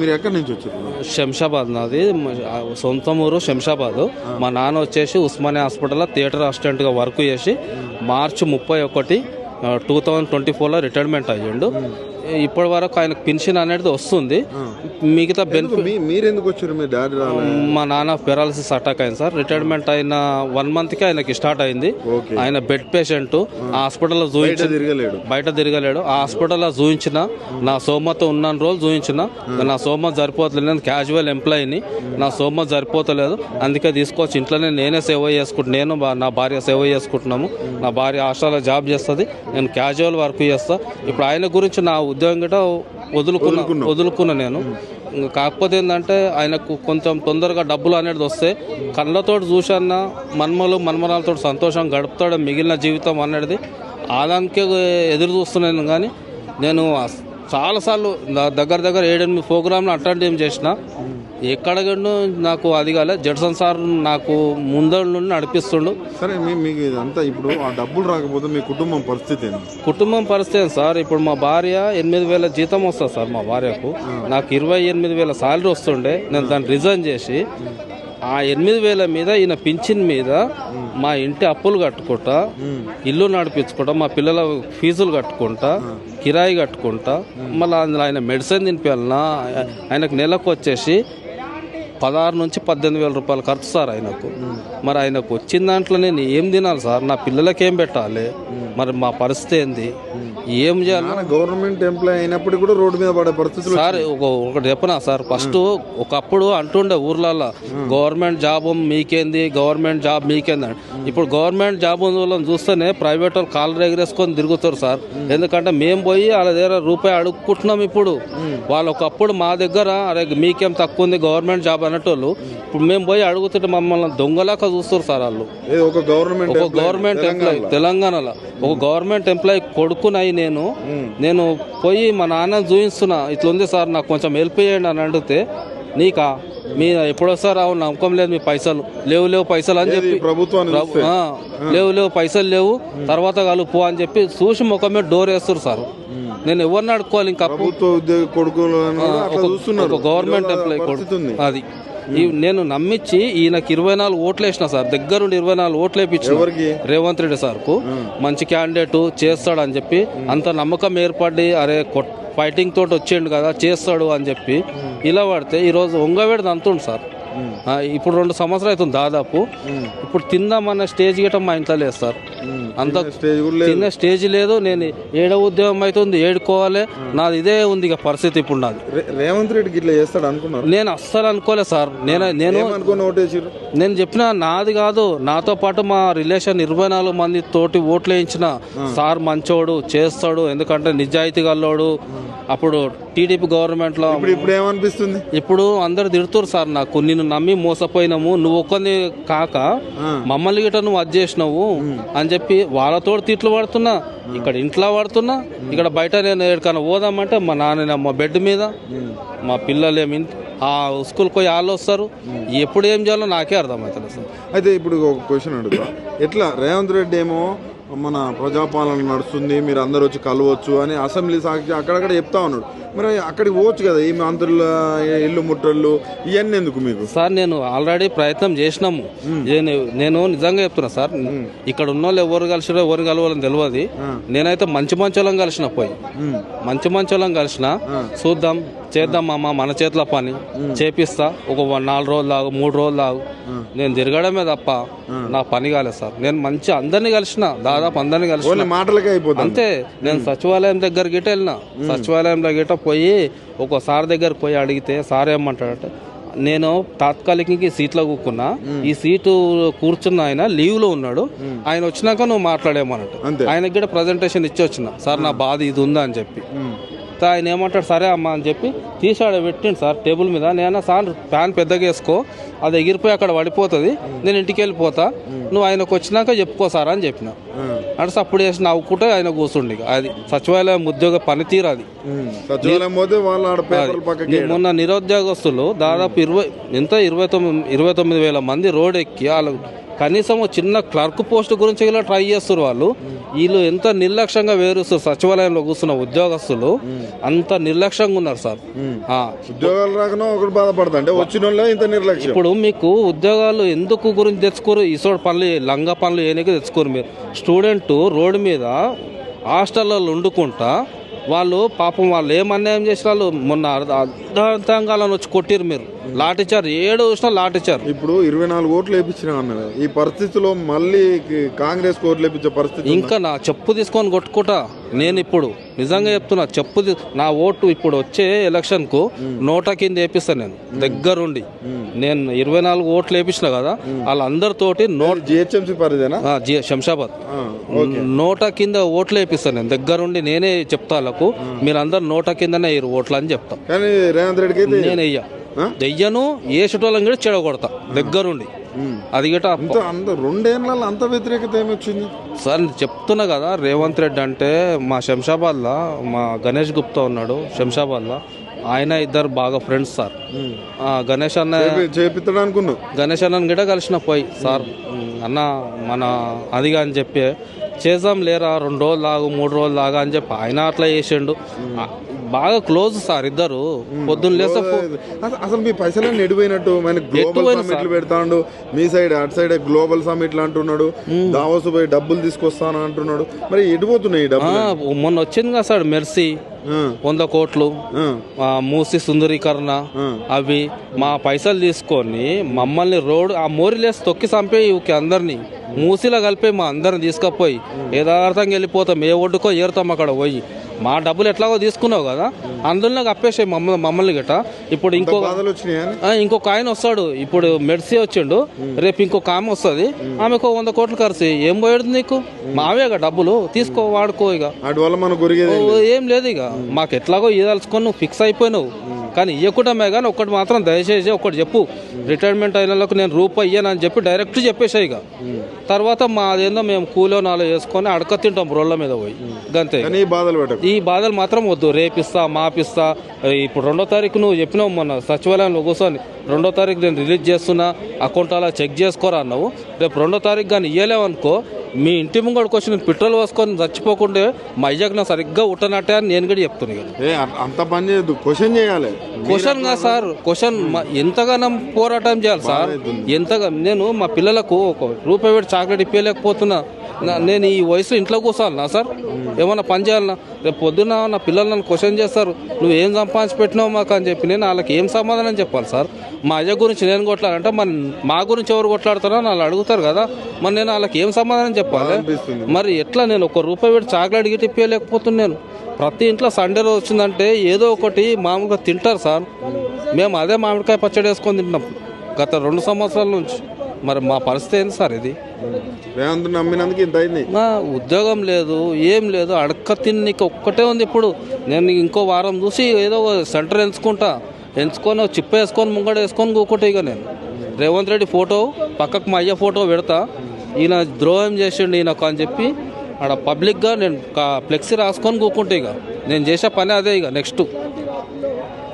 మీరు ఎక్కడి నుంచి వచ్చారు? శంషాబాద్ నాది. సొంత ఊరు శంషాబాద్. మా నాన్న వచ్చేసి ఉస్మానియా హాస్పిటల్లో థియేటర్ అసిస్టెంట్గా వర్క్ చేసి మార్చి ముప్పై ఒకటి టూ థౌజండ్ ట్వంటీ ఫోర్లో రిటైర్మెంట్ అయ్యిండు. ఇప్పటి వరకు ఆయనకు పెన్షన్ అనేది వస్తుంది. మిగతా బెనిఫిట్ మీ మీరు ఎందుకు వచ్చారు? మీ డాడీ రాలే. మా నాన్న పెరాలసిస్ అటాక్ అయింది సార్. రిటైర్మెంట్ అయిన వన్ మంత్కి ఆయనకి స్టార్ట్ అయింది. ఆయన బెడ్ పేషెంట్ ఆ. హాస్పిటల్లో చూపించి తిరగలేడు. బయట తిరగలేడు. ఆ హాస్పిటల్లో చూయించిన నా సోమత ఉన్న రోజు చూయించిన. నా సోమత సరిపోతలేదు. నేను క్యాజువల్ ఎంప్లాయీని నా. సోమత సరిపోతలేదు. అందుకే తీసుకొచ్చి ఇంట్లోనే నేనే సేవ చేసుకుంటున్నాను నేను నా భార్య సేవ చేసుకుంటున్నాము. నా భార్య హాస్టల్లో జాబ్ చేస్తుంది. నేను క్యాజువల్ వర్క్ చేస్తా. ఇప్పుడు ఆయన గురించి నా ఉద్యోగం గిట్ట వదులుకున్నా. వదులుకున్నా నేను. ఇంక కాకపోతే ఏంటంటే ఆయనకు కొంచెం తొందరగా డబ్బులు అనేది వస్తే కళ్ళతో చూసన్న మన్మలు మన్మరాలతో సంతోషం గడుపుతాడు మిగిలిన జీవితం అనేది ఆదానికే ఎదురు చూస్తున్నాను కానీ నేను చాలాసార్లు దగ్గర దగ్గర ఏడెనిమిది ప్రోగ్రాంలు అటెండ్ ఏం చేసిన ఎక్కడ నాకు అది కాలే. జడ్సన్ సార్ నాకు ముందర నుండి నడిపిస్తుండు. సరే మీకు ఇదంతా ఇప్పుడు ఆ డబ్బులు రాకపోతే మీ కుటుంబం పరిస్థితి ఏంటి కుటుంబం పరిస్థితి సార్? ఇప్పుడు మా భార్య ఎనిమిది వేల జీతం వస్తుంది సార్ మా భార్యకు. నాకు ఇరవై ఎనిమిది వేల సాలరీ వస్తుండే. నేను దాన్ని రిజైన్ చేసి ఆ ఎనిమిది వేల మీద ఈయన పింఛన్ మీద మా ఇంటి అప్పులు కట్టుకుంటా ఇల్లు నడిపించుకుంటా మా పిల్లల ఫీజులు కట్టుకుంటా కిరాయి కట్టుకుంటా మళ్ళీ అందులో ఆయన మెడిసిన్ తినిపించాలన్నా ఆయనకు నెలకు వచ్చేసి పదహారు నుంచి పద్దెనిమిది వేల రూపాయలు ఖర్చు సార్ ఆయనకు. మరి ఆయనకు వచ్చిన దాంట్లో నేను ఏం తినాలి సార్? నా పిల్లలకి ఏం పెట్టాలి? మరి మా పరిస్థితి ఏంది? ఏం చేయాలి? గవర్నమెంట్ ఎంప్లాయ్ అయినప్పటికీ కూడా రోడ్డు మీద పడే పరిస్థితులు సార్ ఒక ఒకటి చెప్పనా సార్? ఫస్ట్ ఒకప్పుడు అంటుండే ఊర్లలో గవర్నమెంట్ జాబ్ మీకేంది? గవర్నమెంట్ జాబ్ మీకేంది? అని. ఇప్పుడు గవర్నమెంట్ జాబ్ ఉన్న వాళ్ళని చూస్తేనే ప్రైవేట్ వాళ్ళు కాళ్ళు ఎగరేసుకొని తిరుగుతారు సార్. ఎందుకంటే మేము పోయి వాళ్ళ దగ్గర రూపాయి అడుక్కుంటున్నాం ఇప్పుడు. వాళ్ళు ఒకప్పుడు మా దగ్గర అరే మీకేం తక్కువ ఉంది? గవర్నమెంట్ జాబ్ అనేటోళ్ళు ఇప్పుడు మేము పోయి అడుగుతుంటే మమ్మల్ని దొంగలాగా చూస్తారు సార్ వాళ్ళు. ఒక గవర్నమెంట్ ఒక గవర్నమెంట్ ఎంప్లాయీ తెలంగాణలో. ఒక గవర్నమెంట్ ఎంప్లాయీ కొడుకునై నేను నేను పోయి మా నాన్న చూపిస్తున్నా ఇట్లా ఉంది సార్ నాకు కొంచెం హెల్ప్ చేయండి అని అడిగితే నీకా మీ ఎప్పుడో సార్ అవును నమ్మకం లేదు మీ పైసలు లేవు లేవు పైసలు అని చెప్పి ప్రభుత్వాన్ని ప్రభు- ఆ, లేవు లేవు పైసలు లేవు తర్వాత కలుపు అని చెప్పి చూసి ముఖం మీద డోర్ వేస్తారు సార్. నేను ఎవరిని అడుక్కోవాలి ఇంకా ప్రభుత్వ కొడుకులు ఒక గవర్నమెంట్ ఎంప్లాయీ ఉంది అది. నేను నమ్మించి ఈయనకి ఇరవై నాలుగు ఓట్లు వేసిన సార్. దగ్గరుండి ఇరవై నాలుగు ఓట్లు ఎవరికి? రేవంత్ రెడ్డి సార్కు. మంచి క్యాండిడేట్ చేస్తాడు అని చెప్పి అంత నమ్మకం ఏర్పడి అరే కొట్- ఫైటింగ్ తోటి వచ్చిండు కదా చేస్తాడు అని చెప్పి ఇలా పడితే ఈరోజు ఒంగవేడిది అంతుండు సార్. ఇప్పుడు రెండు సంవత్సరాలు అవుతుంది దాదాపు. ఇప్పుడు తిందామన్న స్టేజ్ గిట్ట మా ఇంట్లో లేదు సార్. అంత స్టేజ్ కూడా లేదు. తిన్న స్టేజ్ లేదు. నేను ఏడ ఉద్యోగం అవుతుంది ఏడుకోవాలి. నాది ఇదే ఉంది ఇక పరిస్థితి ఇప్పుడు నాది. రేవంత్ రెడ్డికి ఇట్లా చేస్తాడు అనుకున్నారు? నేను అస్సలు అనుకోలేదు సార్. నేను నేను నేను చెప్పిన నాది కాదు. నాతో పాటు మా రిలేషన్ ఇరవై నాలుగు మంది తోటి ఓట్లు వేయించిన సార్ మంచోడు చేస్తాడు. ఎందుకంటే నిజాయితీ గల్లోడు అప్పుడు టీడీపీ గవర్నమెంట్లో ఇప్పుడు ఇప్పుడు ఏమనిపిస్తుంది? ఇప్పుడు అందరు తిడుతురు సార్ నాకు. నిన్ను నమ్మి మోసపోయినాము. నువ్వు ఒక్కని కాక మమ్మల్ని గిట్ట నువ్వు అది చేసినావు అని చెప్పి వాళ్ళతో తిట్లు పడుతున్నా. ఇక్కడ ఇంట్లో పడుతున్నా. ఇక్కడ బయట నేను ఎక్కడికైనా పోదామంటే మా నాన్న మా బెడ్ మీద మా పిల్లలు ఏమి ఆ స్కూల్కి పోయి వాళ్ళు వస్తారు. ఎప్పుడు ఏం చేయాలో నాకే అర్థమవుతుంది సార్. అయితే ఇప్పుడు ఒక క్వశ్చన్ అడుగుతా. ఎట్లా రేవంత్ రెడ్డి ఏమో మన ప్రజాపాలన నడుస్తుంది మీరు అందరు వచ్చి కలవచ్చు అని అసెంబ్లీ సాక్షి అక్కడక్కడ చెప్తా ఉన్నాడు. మరి అక్కడికి పోవచ్చు కదా ఈ మంత్రుల ఇల్లు ముట్టళ్ళు ఇవన్నీ ఎందుకు మీకు? సార్ నేను ఆల్రెడీ ప్రయత్నం చేసినాము. నేను నిజంగా చెప్తున్నా సార్ ఇక్కడ ఉన్న వాళ్ళు ఎవరు కలిసినా ఎవరు కలవాలని తెలియదు నేనైతే మంచి మంచోళ్ళం కలిసిన పోయి. మంచి మంచోళ్ళం కలిసిన చూద్దాం చేద్దాం మామ మన చేతిలో పని. చేపిస్తా ఒక నాలుగు రోజులు ఆగు మూడు రోజులు ఆగు నేను తిరగడమే తప్ప నా పని కాలేదు సార్. నేను మంచి అందరినీ కలిసిన దాదాపు అందరినీ కలిసిన. ఓన్లీ మాటలకే అయిపోతుంది అంతే నేను సచివాలయం దగ్గర గిట్ట వెళ్ళిన సచివాలయంలో గిట్ట పోయి ఒక సార్ దగ్గర పోయి అడిగితే సార్ ఏమంటాడంటే నేను తాత్కాలికంగా సీట్లో కూకున్నా. ఈ సీటు కూర్చున్న ఆయన లీవ్లో ఉన్నాడు ఆయన వచ్చినాక నువ్వు మాట్లాడేమన్నట్టు. ఆయనకి కూడా ప్రజెంటేషన్ ఇచ్చి వచ్చిన. సార్ నా బాధ ఇది ఉందా? అని చెప్పి. ఆయన ఏమంటాడు సరే అమ్మా అని చెప్పి తీసాడు పెట్టిండు సార్ టేబుల్ మీద. నేను సార్ ఫ్యాన్ పెద్దగా వేసుకో అది ఎగిరిపోయి అక్కడ పడిపోతుంది నేను ఇంటికి వెళ్ళిపోతా. నువ్వు ఆయనకు వచ్చినాక చెప్పుకో సార్ అని చెప్పిన. అంటే అప్పుడు వేసి నవ్వుకుంటే ఆయన కూర్చుండి. అది సచివాలయం ఉద్యోగ పనితీరు అది. మొన్న నిరుద్యోగస్తులు దాదాపు ఇరవై ఎంత? ఇరవై తొమ్మిది ఇరవై తొమ్మిది వేల మంది రోడ్ ఎక్కి వాళ్ళు కనీసం చిన్న క్లర్క్ పోస్ట్ గురించి ఇలా ట్రై చేస్తారు వాళ్ళు. వీళ్ళు ఎంత నిర్లక్ష్యంగా వేరుస్తారు సచివాలయంలో కూర్చున్న ఉద్యోగస్తులు అంత నిర్లక్ష్యంగా ఉన్నారు సార్. ఉద్యోగాలు రాకనో ఒకటి వచ్చిన ఇంత నిర్లక్ష్యం. ఇప్పుడు మీకు ఉద్యోగాలు ఎందుకు గురించి తెచ్చుకోరు? ఇసోడు పనులు లంగా పనులు ఏనికి తెచ్చుకోరు మీరు. స్టూడెంట్ రోడ్డు మీద హాస్టల్లో వండుకుంటా వాళ్ళు పాపం వాళ్ళు ఏం అన్యాయం చేసిన వాళ్ళు మొన్న అర్ధ- అర్ధాంతంగాలను వచ్చి కొట్టిరు మీరు. లాఠీచారు ఏడు చూసినా లాఠీచారు ఇప్పుడు ఇరవై నాలుగు ఓట్లు వేయించిన అన్నది ఈ పరిస్థితిలో మళ్ళీ కాంగ్రెస్ ఓట్లు వేయించే పరిస్థితి? ఇంకా నా చెప్పు తీసుకొని కొట్టుకుంటా. నేను ఇప్పుడు నిజంగా చెప్తున్నా చెప్పు నా ఓటు ఇప్పుడు వచ్చే ఎలక్షన్కు నోటా కింద వేపిస్తాను నేను. దగ్గరుండి. నేను ఇరవై నాలుగు ఓట్లు వేపించిన కదా వాళ్ళందరితోటి నోట్ జిహెచ్ఎంసీ పరిధినా శంషాబాద్. నోటా కింద ఓట్లు వేపిస్తాను నేను. దగ్గరుండి నేనే చెప్తా వాళ్ళకు మీరందరు నోటా కిందనే ఓట్లు అని చెప్తా. కానీ రేవంత్ రెడ్డికి అయితే నేను వెయ్య ఆ? వెయ్యను ఏసటోళ్ళని కూడా చెడగొడతా దగ్గరుండి. అది గిట అంత అంత రెండేళ్ళలో అంత వ్యతిరేకత ఏమి వచ్చింది సార్ నేను చెప్తున్నా కదా రేవంత్ రెడ్డి అంటే మా శంషాబాద్లో మా గణేష్ గుప్తా ఉన్నాడు శంషాబాద్లో. ఆయన ఇద్దరు బాగా ఫ్రెండ్స్ సార్. గణేష్ అన్న చేపిస్తాడు గణేష్ అన్నని గిట కలిసిన పోయి సార్. అన్న మన అదిగా అని చెప్పి చేద్దాం లేరా రెండు రోజులు లాగు మూడు రోజులు లాగా అని చెప్పి ఆయన అట్లా చేసిండు. బాగా క్లోజ్ సార్ ఇద్దరు. పొద్దున్న లేస్తే అసలు మీ పైసలన్నీ ఎడిపోయినట్టు గ్లోబల్ సమ్మిట్లు పెడతాడు మీ సైడ్ అటు సైడ్ గ్లోబల్ సమ్మిట్లు అంటున్నాడు దావోస్ పోయి డబ్బులు తీసుకొస్తాను అంటున్నాడు. మరి ఎడిపోతున్నాయి డబ్బులు మొన్న వచ్చింది కదా సార్ మెర్సీ. వంద కోట్లు. మూసి సుందరీకరణ. అవి మా పైసలు తీసుకొని మమ్మల్ని రోడ్ ఆ మోరిలేసి తొక్కి చంపేయి ఊకే అందరినీ. మూసిలో కలిపి మా అందరిని తీసుకుపోయి యథార్థంగా వెళ్ళిపోతాం. ఏ ఒడ్డుకో ఏరుతాం అక్కడ పోయి. మా డబ్బులు ఎట్లాగో తీసుకున్నావు కదా అందులో కప్పేసాయి మమ్మల్ని మమ్మల్ని గిట ఇప్పుడు ఇంకో ఇంకొక ఆయన వస్తాడు. ఇప్పుడు మెర్సీ వచ్చిండు. రేపు ఇంకొక ఆమె వస్తుంది. ఆమెకు వంద కోట్లు ఖర్చు ఏం పోయేది నీకు? మావేగా డబ్బులు. తీసుకో వాడుకో ఇక. ఏం లేదు. ఇక. మాకు ఎట్లాగో ఇదలుచుకొని నువ్వు ఫిక్స్ అయిపోయినావు. కానీ ఇవ్వకుండామే కానీ ఒకటి మాత్రం దయచేసి ఒకటి చెప్పు. రిటైర్మెంట్ అయిన వాళ్ళకు నేను రూపాయి ఇయ్యనని చెప్పి డైరెక్ట్ చెప్పేసాయి ఇక. తర్వాత మా అదేందో మేము కూలో నాలో వేసుకొని అడక తింటాం రోళ్ళ మీద పోయి. గంతే ఈ బాధలు ఈ బాధలు మాత్రం వద్దు. రేపిస్తా మాపిస్తా. ఇప్పుడు రెండో తారీఖు నువ్వు చెప్పినావు మొన్న సచివాలయంలో కూర్చొని రెండో తారీఖు నేను రిలీజ్ చేస్తున్నా అకౌంట్ అలా చెక్ చేసుకోరా అన్నావు. రేపు రెండో తారీఖు కానీ ఇయ్యలేవనుకో మీ ఇంటి ముంగడికి వచ్చి నేను పెట్రోల్ పోసుకొని చచ్చిపోకుండా మా అయ్యకు నా సరిగ్గా ఉట్టనట్టే అని నేను కూడా చెప్తున్నాను ఏ అంత పని చేయొద్దు. క్వశ్చన్ చేయాలి. క్వశ్చన్గా సార్. క్వశ్చన్ ఎంతగానో పోరాటం చేయాలి సార్. ఎంతగా నేను మా పిల్లలకు ఒక రూపాయి పెట్టి చాక్లెట్ ఇప్పలేకపోతున్నా నా- నేను ఈ వయసులో ఇంట్లో కూర్చోాలనా సార్? ఏమన్నా పని చేయాలనా? రేపు పొద్దున్న నా పిల్లలు నన్ను క్వశ్చన్ చేస్తారు. నువ్వు ఏం సంపాదించి పెట్టినావు మాకు అని చెప్పి నేను వాళ్ళకి ఏం సమాధానం చెప్పాలి సార్? మా అయ్య గురించి నేను కొట్లాడంటే మన మా గురించి ఎవరు కొట్లాడతారో వాళ్ళు అడుగుతారు కదా. మరి నేను వాళ్ళకి ఏం సమాధానం చెప్పాలి. మరి ఎట్లా నేను ఒక రూపాయి పెట్టి చాక్లెట్ గిట్టి ఇప్పలేకపోతున్నాను ప్రతి ఇంట్లో సండే రోజు వచ్చిందంటే ఏదో ఒకటి మామూలుగా తింటారు సార్. మేము అదే మామిడికాయ పచ్చడి వేసుకొని తింటున్నాం. గత రెండు సంవత్సరాల నుంచి. మరి మా పరిస్థితి ఏంది సార్ ఇది? రేవంత్ నమ్మినందుకు ఇంత అయింది. మా ఉద్యోగం లేదు ఏం లేదు అడక్క తిన్నికి ఒక్కటే ఉంది ఇప్పుడు. నేను ఇంకో వారం చూసి ఏదో సెంటర్ ఎంచుకుంటా. ఎంచుకొని చిప్ప వేసుకొని ముంగడ వేసుకొని కూకుంటా ఇక నేను. రేవంత్ రెడ్డి ఫోటో పక్కకు మా అయ్య ఫోటో పెడతా. ఈయన ద్రోహం చేసిండు ఈయనకు అని చెప్పి ఆడ పబ్లిక్గా నేను ఫ్లెక్సీ రాసుకొని కూకుంటే ఇక. నేను చేసే పని అదే ఇక నెక్స్ట్